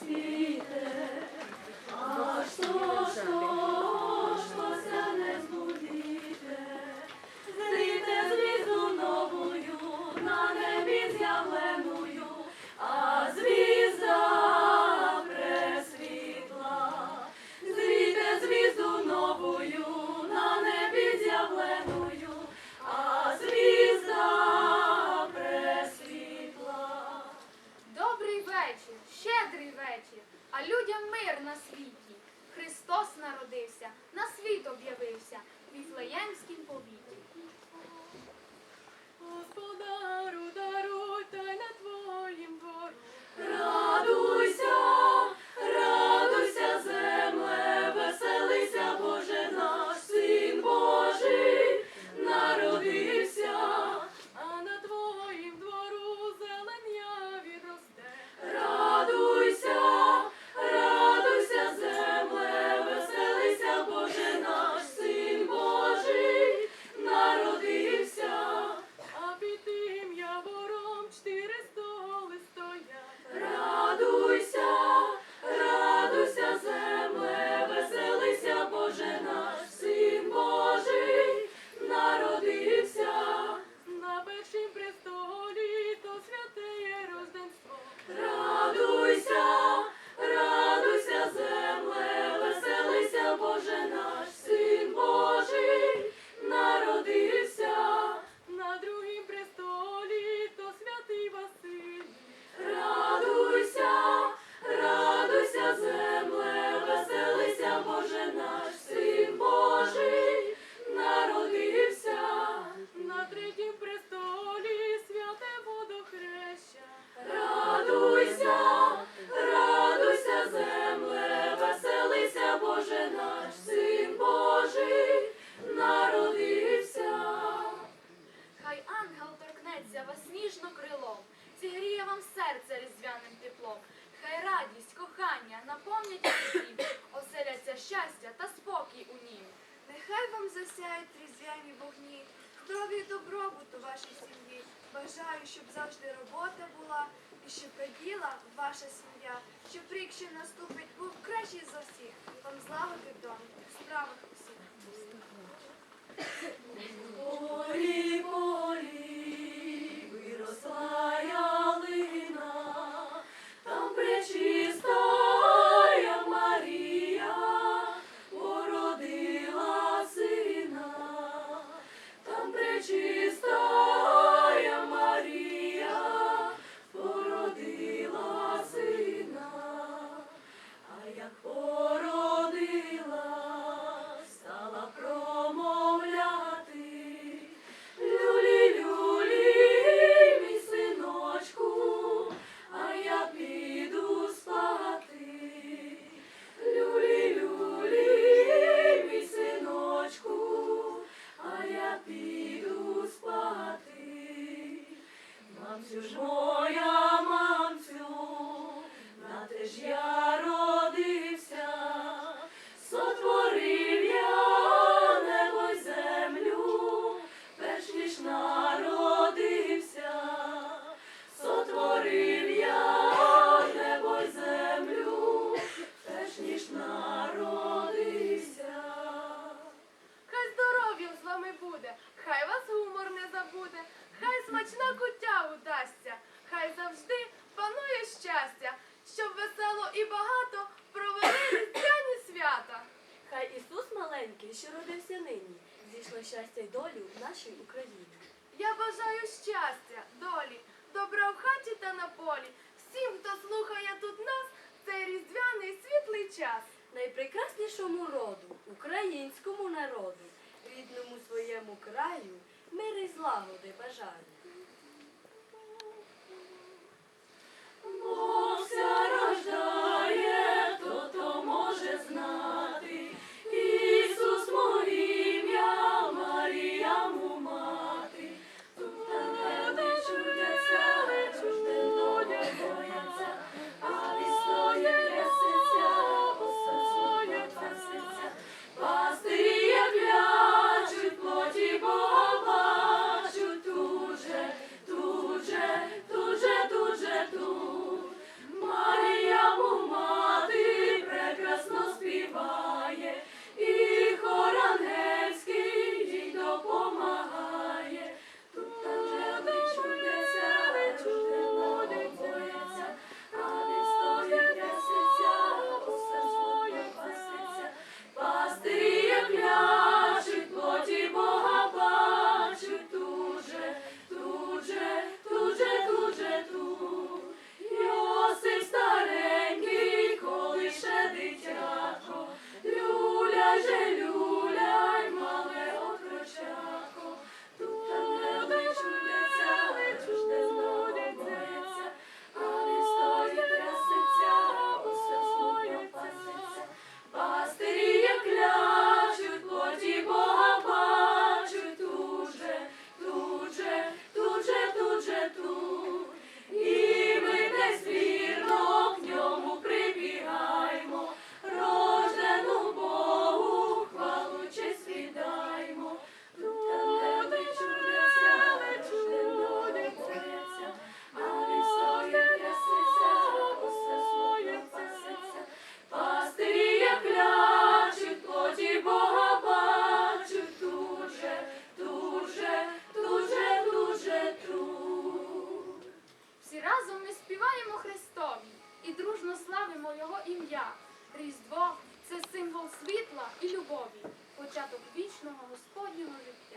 see. на світі. Христос народився, на світ об'явився, Віфлеємський засяють різдвяні вогні, здоров'я і добробуту вашій сім'ї. Бажаю, щоб завжди робота була і щоб раділа ваша сім'я, щоб рік, що наступить, був кращий за всіх. Вам злагоди вдома, справах усіх. Полі, полі, виросла ялина, там пречі. мамцю ж моя мамцю, на те ж я. Бажаємо щастя й долі в нашій Україні. Я бажаю щастя, долі, добра в хаті та на полі. Всім, хто слухає тут нас, цей різдвяний світлий час. Найпрекраснішому роду, українському народу, рідному своєму краю, мири і злагоди бажаю. Різдво це символ світла і любові, початок вічного Господнього життя.